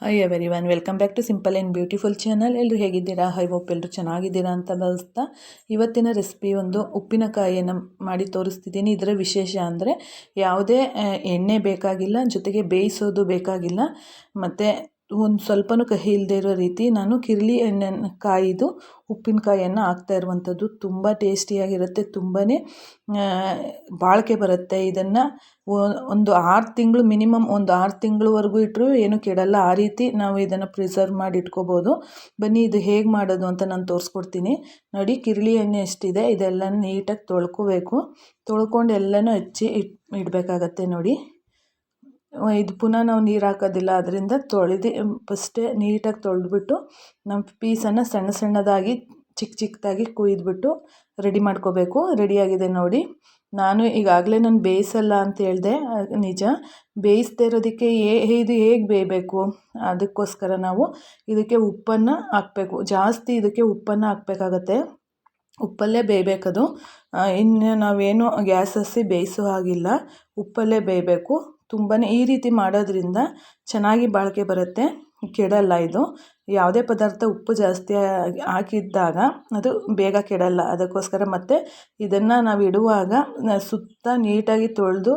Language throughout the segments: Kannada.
Hi everyone welcome back to simple and beautiful channel ಎಲ್ಲರೂ ಹೇಗಿದ್ದೀರಾ? ಹೈ ಹೋಪ್ ಎಲ್ಲರೂ ಚೆನ್ನಾಗಿದ್ದೀರಾ ಅಂತ ಬಳಸ್ತಾ ಇವತ್ತಿನ ರೆಸಿಪಿ ಒಂದು ಉಪ್ಪಿನಕಾಯಿಯನ್ನು ಮಾಡಿ ತೋರಿಸ್ತಿದ್ದೀನಿ. ಇದರ ವಿಶೇಷ ಅಂದರೆ ಯಾವುದೇ, ಎಣ್ಣೆ ಬೇಕಾಗಿಲ್ಲ, ಜೊತೆಗೆ ಬೇಯಿಸೋದು ಬೇಕಾಗಿಲ್ಲ. ಮತ್ತು ಒಂದು ಸ್ವಲ್ಪನೂ ಕಹಿ ಇಲ್ಲದೆ ಇರೋ ರೀತಿ ನಾನು ಕಿರ್ಲಿ ಎಣ್ಣೆನ ಕಾಯಿದು ಉಪ್ಪಿನಕಾಯಿಯನ್ನು ಹಾಕ್ತಾ ಇರುವಂಥದ್ದು. ತುಂಬ ಟೇಸ್ಟಿಯಾಗಿರುತ್ತೆ ತುಂಬಾ ಬಾಳಿಕೆ ಬರುತ್ತೆ. ಇದನ್ನು ಒಂದು ಆರು ತಿಂಗಳು, ಮಿನಿಮಮ್ ಒಂದು ಆರು ತಿಂಗಳವರೆಗೂ ಇಟ್ಟರೂ ಏನೂ ಕೆಡಲ್ಲ. ಆ ರೀತಿ ನಾವು ಇದನ್ನು ಪ್ರಿಸರ್ವ್ ಮಾಡಿ ಇಟ್ಕೋಬೋದು. ಬನ್ನಿ, ಇದು ಹೇಗೆ ಮಾಡೋದು ಅಂತ ನಾನು ತೋರಿಸ್ಕೊಡ್ತೀನಿ. ನೋಡಿ, ಕಿರ್ಲಿ ಎಣ್ಣೆ ಎಷ್ಟಿದೆ ಇದೆಲ್ಲ ನೀಟಾಗಿ ತೊಳ್ಕೋಬೇಕು. ತೊಳ್ಕೊಂಡು ಎಲ್ಲನೂ ಹಚ್ಚಿ ಇಟ್, ಇಡಬೇಕಾಗತ್ತೆ ನೋಡಿ. ಇದು ಪುನಃ ನಾವು ನೀರು ಹಾಕೋದಿಲ್ಲ, ಅದರಿಂದ ತೊಳೆದು ಫಸ್ಟೇ ನೀಟಾಗಿ ತೊಳೆದ್ಬಿಟ್ಟು ನಮ್ಮ ಪೀಸನ್ನು ಸಣ್ಣ ಸಣ್ಣದಾಗಿ ಚಿಕ್ಕ ಚಿಕ್ಕದಾಗಿ ಕುಯ್ದುಬಿಟ್ಟು ರೆಡಿ ಮಾಡ್ಕೋಬೇಕು. ರೆಡಿಯಾಗಿದೆ ನೋಡಿ. ನಾನು ಈಗಾಗಲೇ ನಾನು ಬೇಯಿಸಲ್ಲ ಅಂತ ಹೇಳಿದೆ ನಿಜ. ಬೇಯಿಸದೇ ಇರೋದಕ್ಕೆ ಇದು ಹೇಗೆ ಬೇಯಬೇಕು? ಅದಕ್ಕೋಸ್ಕರ ನಾವು ಇದಕ್ಕೆ ಉಪ್ಪನ್ನು ಹಾಕಬೇಕು. ಜಾಸ್ತಿ ಇದಕ್ಕೆ ಉಪ್ಪನ್ನು ಹಾಕಬೇಕಾಗತ್ತೆ. ಉಪ್ಪಲ್ಲೇ ಬೇಯಬೇಕದು. ಇನ್ನು ನಾವೇನು ಗ್ಯಾಸ್ ಹಸಿ ಬೇಯಿಸೋ ಹಾಗಿಲ್ಲ. ಉಪ್ಪಲ್ಲೇ ಬೇಯಬೇಕು. ತುಂಬಾ ಈ ರೀತಿ ಮಾಡೋದ್ರಿಂದ ಚೆನ್ನಾಗಿ ಬಾಳಿಕೆ ಬರುತ್ತೆ. ಕೆಡಲ್ಲ ಇದು. ಯಾವುದೇ ಪದಾರ್ಥ ಉಪ್ಪು ಜಾಸ್ತಿ ಹಾಕಿದ್ದಾಗ ಅದು ಬೇಗ ಕೆಡಲ್ಲ. ಅದಕ್ಕೋಸ್ಕರ ಮತ್ತು ಇದನ್ನು ನಾವು ಇಡುವಾಗ ಸುತ್ತ ನೀಟಾಗಿ ತೊಳೆದು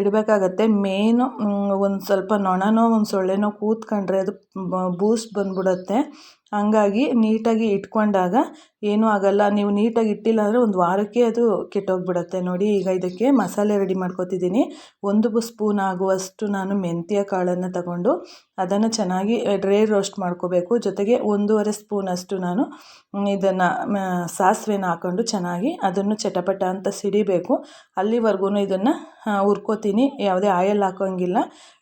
ಇಡಬೇಕಾಗತ್ತೆ. ಮೇನು ಒಂದು ಸ್ವಲ್ಪ ನೊಣನೋ, ಒಂದು ಸೊಳ್ಳೆನೋ ಕೂತ್ಕೊಂಡ್ರೆ ಅದು ಬೂಸ್ಟ್ ಬಂದ್ಬಿಡುತ್ತೆ. ಹಂಗಾಗಿ ನೀಟಾಗಿ ಇಟ್ಕೊಂಡಾಗ ಏನೂ ಆಗಲ್ಲ. ನೀವು ನೀಟಾಗಿ ಇಟ್ಟಿಲ್ಲ ಅಂದರೆ ಒಂದು ವಾರಕ್ಕೆ ಅದು ಕೆಟ್ಟೋಗ್ಬಿಡುತ್ತೆ. ನೋಡಿ, ಈಗ ಇದಕ್ಕೆ ಮಸಾಲೆ ರೆಡಿ ಮಾಡ್ಕೊತಿದ್ದೀನಿ. ಒಂದು ಸ್ಪೂನ್ ಆಗುವಷ್ಟು ನಾನು ಮೆಂತ್ಯ ಕಾಳನ್ನು ತಗೊಂಡು ಅದನ್ನು ಚೆನ್ನಾಗಿ ಡ್ರೈ ರೋಸ್ಟ್ ಮಾಡ್ಕೋಬೇಕು. ಜೊತೆಗೆ ಒಂದೂವರೆ ಸ್ಪೂನಷ್ಟು ನಾನು ಇದನ್ನು ಸಾಸಿವೆನ ಹಾಕ್ಕೊಂಡು ಚೆನ್ನಾಗಿ ಅದನ್ನು ಚಟಪಟ ಅಂತ ಸಿಡಿಬೇಕು. ಅಲ್ಲಿವರೆಗೂ ಇದನ್ನು ಹುರ್ಕೋತೀನಿ. ಯಾವುದೇ ಆಯಲ್ ಹಾಕೋಂಗಿಲ್ಲ.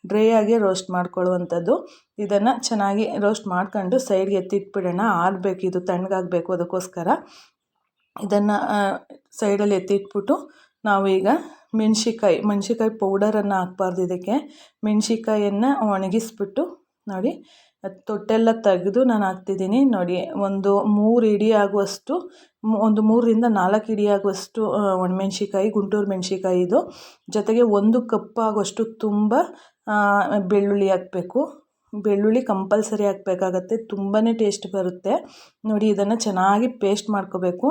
ಡ್ರೈ ಆಗಿ ರೋಸ್ಟ್ ಮಾಡ್ಕೊಳ್ಳುವಂಥದ್ದು. ಇದನ್ನು ಚೆನ್ನಾಗಿ ರೋಸ್ಟ್ ಮಾಡ್ಕೊಂಡು ಸೈಡ್ಗೆ ಎತ್ತಿಟ್ಬಿಡೋಣ. ಆರಬೇಕು, ಇದು ತಣ್ಣಗಾಗಬೇಕು ಅದಕ್ಕೋಸ್ಕರ. ಇದನ್ನು ಸೈಡಲ್ಲಿ ಎತ್ತಿಟ್ಬಿಟ್ಟು ನಾವು ಈಗ ಮೆಣಸಿಕಾಯಿ ಮೆಣ್ಸಿಕಾಯಿ ಪೌಡರನ್ನು ಹಾಕ್ಬಾರ್ದು ಇದಕ್ಕೆ. ಮೆಣ್ಸಿಕಾಯನ್ನು ಒಣಗಿಸ್ಬಿಟ್ಟು ನೋಡಿ. ತೊಟ್ಟೆಲ್ಲ ತೆಗೆದು ನಾನು ಹಾಕ್ತಿದ್ದೀನಿ. ನೋಡಿ, ಒಂದು ಮೂರು ಇಡಿ ಆಗುವಷ್ಟು ಒಂದು ಮೂರರಿಂದ ನಾಲ್ಕು ಇಡಿ ಆಗುವಷ್ಟು ಒಣಮೆಣ್ಸಿಕಾಯಿ ಗುಂಟೂರು ಮೆಣಸಿಕಾಯಿ ಇದು. ಜೊತೆಗೆ ಒಂದು ಕಪ್ ಆಗುವಷ್ಟು ತುಂಬ ಬೆಳ್ಳುಳ್ಳಿ ಹಾಕಬೇಕು. ಬೆಳ್ಳುಳ್ಳಿ ಕಂಪಲ್ಸರಿ ಹಾಕಬೇಕಾಗತ್ತೆ. ತುಂಬಾ ಟೇಸ್ಟ್ ಬರುತ್ತೆ. ನೋಡಿ, ಇದನ್ನು ಚೆನ್ನಾಗಿ ಪೇಸ್ಟ್ ಮಾಡ್ಕೋಬೇಕು.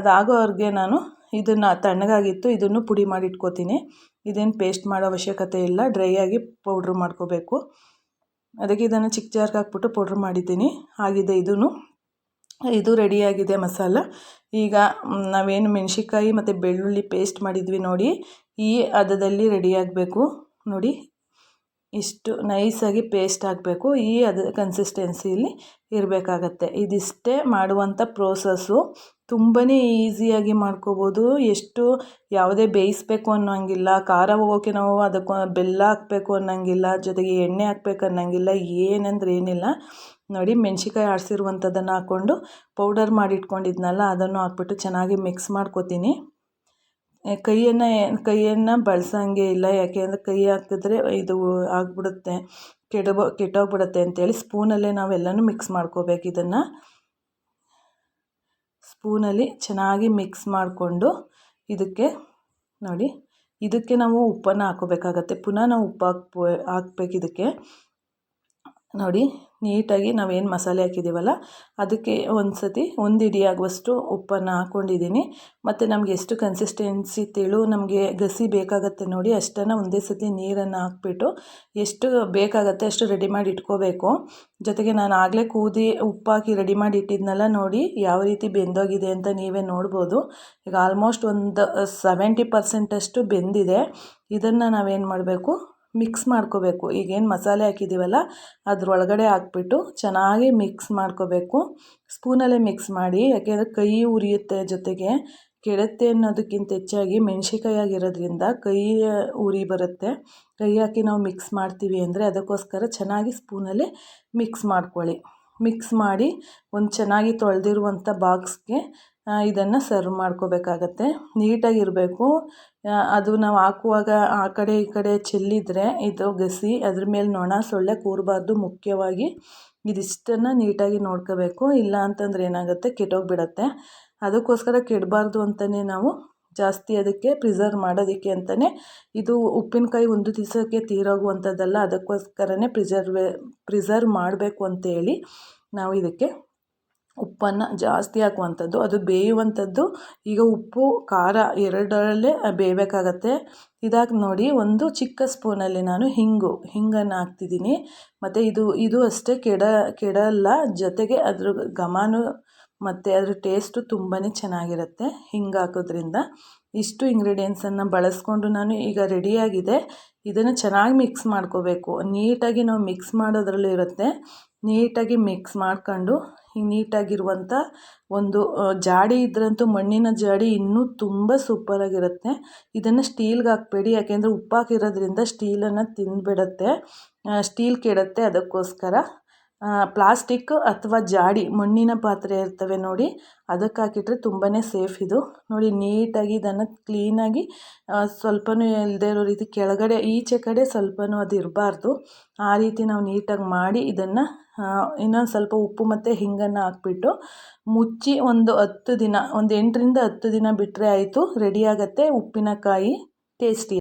ಅದಾಗೋವರೆಗೆ ನಾನು ಇದನ್ನು ತಣ್ಣಗಾಗಿತ್ತು, ಇದನ್ನು ಪುಡಿ ಮಾಡಿ ಇಟ್ಕೋತೀನಿ ಇದೇನು ಪೇಸ್ಟ್ ಮಾಡೋ ಅವಶ್ಯಕತೆ ಇಲ್ಲ. ಡ್ರೈ ಆಗಿ ಪೌಡ್ರ್ ಮಾಡ್ಕೋಬೇಕು. ಅದಕ್ಕೆ ಇದನ್ನು ಚಿಕ್ಕ ಜಾರ್ಗೆ ಹಾಕ್ಬಿಟ್ಟು ಪೌಡ್ರ್ ಮಾಡಿದ್ದೀನಿ. ಆಗಿದೆ ಇದೂ ಇದು ರೆಡಿಯಾಗಿದೆ ಮಸಾಲ. ಈಗ ನಾವೇನು ಮೆಣಸಿಕಾಯಿ ಮತ್ತು ಬೆಳ್ಳುಳ್ಳಿ ಪೇಸ್ಟ್ ಮಾಡಿದ್ವಿ ನೋಡಿ. ಈ ಹದದಲ್ಲಿ ರೆಡಿಯಾಗಬೇಕು ನೋಡಿ. ಇಷ್ಟು ನೈಸಾಗಿ ಪೇಸ್ಟ್ ಹಾಕಬೇಕು ಈ ಅದ ಕನ್ಸಿಸ್ಟೆನ್ಸಿಲಿ ಇರಬೇಕಾಗತ್ತೆ. ಇದಿಷ್ಟೇ ಮಾಡುವಂಥ ಪ್ರೋಸಸ್ಸು ತುಂಬಾ ಈಸಿಯಾಗಿ ಮಾಡ್ಕೋಬೋದು. ಎಷ್ಟು ಯಾವುದೇ ಬೇಯಿಸ್ಬೇಕು ಅನ್ನೋಂಗಿಲ್ಲ, ಖಾರ ಹೋಗೋಕ್ಕೆ ನಾವು ಅದಕ್ಕೆ ಬೆಲ್ಲ ಹಾಕಬೇಕು ಅನ್ನೋಂಗಿಲ್ಲ, ಜೊತೆಗೆ ಎಣ್ಣೆ ಹಾಕ್ಬೇಕು ಅನ್ನೋಂಗಿಲ್ಲ, ಏನಂದ್ರೆ ಏನಿಲ್ಲ. ನೋಡಿ ಮೆಣ್ಸಿಕಾಯಿ ಆಡಿಸಿರುವಂಥದ್ದನ್ನು ಹಾಕ್ಕೊಂಡು ಪೌಡರ್ ಮಾಡಿಟ್ಕೊಂಡಿದ್ನಲ್ಲ, ಅದನ್ನು ಹಾಕ್ಬಿಟ್ಟು ಚೆನ್ನಾಗಿ ಮಿಕ್ಸ್ ಮಾಡ್ಕೊತೀನಿ. ಕೈಯನ್ನು ಕೈಯನ್ನು ಬಳಸೋಂಗೆ ಇಲ್ಲ. ಯಾಕೆ ಅಂದರೆ ಕೈ ಹಾಕಿದ್ರೆ ಇದು ಆಗಿಬಿಡುತ್ತೆ, ಕೆಡಬೋ, ಕೆಟ್ಟೋಗ್ಬಿಡುತ್ತೆ ಅಂತೇಳಿ ಸ್ಪೂನಲ್ಲೇ ನಾವೆಲ್ಲನೂ ಮಿಕ್ಸ್ ಮಾಡ್ಕೋಬೇಕು ಇದನ್ನು. ಸ್ಪೂನಲ್ಲಿ ಚೆನ್ನಾಗಿ ಮಿಕ್ಸ್ ಮಾಡಿಕೊಂಡು ಇದಕ್ಕೆ ನೋಡಿ, ಇದಕ್ಕೆ ನಾವು ಉಪ್ಪನ್ನು ಹಾಕೋಬೇಕಾಗತ್ತೆ. ಪುನಃ ನಾವು ಉಪ್ಪು ಹಾಕ್ಬೋ, ಹಾಕ್ಬೇಕು ಇದಕ್ಕೆ. ನೋಡಿ, ನೀಟಾಗಿ ನಾವೇನು ಮಸಾಲೆ ಹಾಕಿದ್ದೀವಲ್ಲ, ಅದಕ್ಕೆ ಒಂದು ಸತಿ ಒಂದು ಇಡಿ ಆಗುವಷ್ಟು ಉಪ್ಪನ್ನು ಹಾಕ್ಕೊಂಡಿದ್ದೀನಿ ಮತ್ತು ನಮಗೆ ಎಷ್ಟು ಕನ್ಸಿಸ್ಟೆನ್ಸಿ ತೆಳು, ನಮಗೆ ಗಸಿ ಬೇಕಾಗತ್ತೆ ನೋಡಿ, ಅಷ್ಟನ್ನು ಒಂದೇ ಸತಿ ನೀರನ್ನು ಹಾಕ್ಬಿಟ್ಟು ಎಷ್ಟು ಬೇಕಾಗತ್ತೆ ಅಷ್ಟು ರೆಡಿ ಮಾಡಿ ಇಟ್ಕೋಬೇಕು. ಜೊತೆಗೆ ನಾನು ಆಗಲೇ ಕೂದಿ ಉಪ್ಪಾಕಿ ರೆಡಿ ಮಾಡಿ ಇಟ್ಟಿದ್ನಲ್ಲ ನೋಡಿ, ಯಾವ ರೀತಿ ಬೆಂದೋಗಿದೆ ಅಂತ ನೀವೇ ನೋಡ್ಬೋದು. ಈಗ ಆಲ್ಮೋಸ್ಟ್ ಒಂದು ಸೆವೆಂಟಿ ಪರ್ಸೆಂಟಷ್ಟು ಬೆಂದಿದೆ. ಇದನ್ನು ನಾವೇನು ಮಾಡಬೇಕು? ಮಿಕ್ಸ್ ಮಾಡ್ಕೋಬೇಕು. ಈಗೇನು ಮಸಾಲೆ ಹಾಕಿದ್ದೀವಲ್ಲ ಅದರೊಳಗಡೆ ಹಾಕ್ಬಿಟ್ಟು ಚೆನ್ನಾಗಿ ಮಿಕ್ಸ್ ಮಾಡ್ಕೋಬೇಕು. ಸ್ಪೂನಲ್ಲೇ ಮಿಕ್ಸ್ ಮಾಡಿ ಯಾಕೆಂದರೆ ಕೈ ಉರಿಯುತ್ತೆ ಜೊತೆಗೆ. ಕೆಡುತ್ತೆ ಅನ್ನೋದಕ್ಕಿಂತ ಹೆಚ್ಚಾಗಿ ಆಗಿರೋದ್ರಿಂದ ಕೈ ಉರಿ ಬರುತ್ತೆ. ಕೈ ಹಾಕಿ ನಾವು ಮಿಕ್ಸ್ ಮಾಡ್ತೀವಿ ಅಂದರೆ ಅದಕ್ಕೋಸ್ಕರ ಚೆನ್ನಾಗಿ ಸ್ಪೂನಲ್ಲಿ ಮಿಕ್ಸ್ ಮಾಡ್ಕೊಳ್ಳಿ. ಮಿಕ್ಸ್ ಮಾಡಿ ಒಂದು ಚೆನ್ನಾಗಿ ತೊಳೆದಿರುವಂಥ ಬಾಕ್ಸ್ಗೆ ಇದನ್ನು ಸರ್ವ್ ಮಾಡ್ಕೋಬೇಕಾಗತ್ತೆ. ನೀಟಾಗಿರಬೇಕು. ಅದು ನಾವು ಹಾಕುವಾಗ ಆ ಕಡೆ ಈ ಕಡೆ ಚೆಲ್ಲಿದರೆ ಇದು ಗಸಿ, ಅದ್ರ ಮೇಲೆ ನೊಣ, ಸೊಳ್ಳೆ ಕೂರಬಾರ್ದು ಮುಖ್ಯವಾಗಿ. ಇದಿಷ್ಟನ್ನು ನೀಟಾಗಿ ನೋಡ್ಕೋಬೇಕು. ಇಲ್ಲ ಅಂತಂದ್ರೆ ಏನಾಗುತ್ತೆ, ಕೆಟ್ಟೋಗಿಬಿಡತ್ತೆ. ಅದಕ್ಕೋಸ್ಕರ ಕೆಡಬಾರ್ದು ಅಂತಲೇ ನಾವು ಜಾಸ್ತಿ ಅದಕ್ಕೆ ಪ್ರಿಸರ್ವ್ ಮಾಡೋದಕ್ಕೆ ಅಂತಲೇ ಇದು ಉಪ್ಪಿನಕಾಯಿ ಒಂದು ದಿವಸಕ್ಕೆ ತೀರೋಗುವಂಥದ್ದಲ್ಲ, ಅದಕ್ಕೋಸ್ಕರನೇ ಪ್ರಿಸರ್ವೇ ಪ್ರಿಸರ್ವ್ ಮಾಡಬೇಕು ಅಂತೇಳಿ ನಾವು ಇದಕ್ಕೆ ಉಪ್ಪನ್ನು ಜಾಸ್ತಿ ಹಾಕುವಂಥದ್ದು, ಅದು ಬೇಯುವಂಥದ್ದು, ಈಗ ಉಪ್ಪು, ಖಾರ ಎರಡರಲ್ಲೇ ಬೇಯಬೇಕಾಗತ್ತೆ. ಇದಾಗಿ ನೋಡಿ, ಒಂದು ಚಿಕ್ಕ ಸ್ಪೂನಲ್ಲಿ ನಾನು ಹಿಂಗು, ಹಿಂಗನ್ನು ಹಾಕ್ತಿದ್ದೀನಿ. ಮತ್ತು ಇದು ಇದು ಅಷ್ಟೇ ಕೆಡ, ಕೆಡಲ್ಲ, ಜೊತೆಗೆ ಅದ್ರ ಗಮಾನು ಮತ್ತು ಅದ್ರ ಟೇಸ್ಟು ತುಂಬಾ ಚೆನ್ನಾಗಿರುತ್ತೆ ಹಿಂಗೆ ಹಾಕೋದ್ರಿಂದ. ಇಷ್ಟು ಇಂಗ್ರೀಡಿಯೆಂಟ್ಸನ್ನು ಬಳಸ್ಕೊಂಡು ನಾನು ಈಗ ರೆಡಿಯಾಗಿದೆ. ಇದನ್ನು ಚೆನ್ನಾಗಿ ಮಿಕ್ಸ್ ಮಾಡ್ಕೋಬೇಕು. ನೀಟಾಗಿ ನಾವು ಮಿಕ್ಸ್ ಮಾಡೋದ್ರಲ್ಲಿರುತ್ತೆ ನೀಟಾಗಿ ಮಿಕ್ಸ್ ಮಾಡ್ಕೊಂಡು ಹಿಂಗೆ ನೀಟಾಗಿರುವಂಥ ಒಂದು ಜಾಡಿ ಇದ್ರಂತೂ ಮಣ್ಣಿನ ಜಾಡಿ ಇನ್ನೂ ತುಂಬ ಸೂಪರಾಗಿರುತ್ತೆ. ಇದನ್ನು ಸ್ಟೀಲ್ಗೆ ಹಾಕಬೇಡಿ, ಯಾಕೆಂದರೆ ಉಪ್ಪು ಹಾಕಿರೋದ್ರಿಂದ ಸ್ಟೀಲನ್ನು ತಿಂದುಬಿಡತ್ತೆ ಸ್ಟೀಲ್ ಕೆಡುತ್ತೆ ಅದಕ್ಕೋಸ್ಕರ. ಪ್ಲಾಸ್ಟಿಕ್ ಅಥವಾ ಜಾಡಿ, ಮಣ್ಣಿನ ಪಾತ್ರೆ ಇರ್ತವೆ ನೋಡಿ. ಅದಕ್ಕೆ ಹಾಕಿಟ್ರೆ ತುಂಬಾ ಸೇಫ್ ಇದು. ನೋಡಿ, ನೀಟಾಗಿ ಇದನ್ನು ಕ್ಲೀನಾಗಿ ಸ್ವಲ್ಪನೂ ಇಲ್ಲದೆ ಇರೋ ರೀತಿ ಕೆಳಗಡೆ, ಈಚೆ ಕಡೆ ಸ್ವಲ್ಪನೂ ಅದು ಇರಬಾರ್ದು. ಆ ರೀತಿ ನಾವು ನೀಟಾಗಿ ಮಾಡಿ ಇದನ್ನು ಇನ್ನೊಂದು ಸ್ವಲ್ಪ ಉಪ್ಪು ಮತ್ತು ಹಿಂಗನ್ನು ಹಾಕ್ಬಿಟ್ಟು ಮುಚ್ಚಿ ಒಂದು ಹತ್ತು ದಿನ, ಒಂದು ಎಂಟರಿಂದ ಹತ್ತು ದಿನ ಬಿಟ್ಟರೆ ಆಯಿತು, ರೆಡಿ ಉಪ್ಪಿನಕಾಯಿ ಟೇಸ್ಟಿ.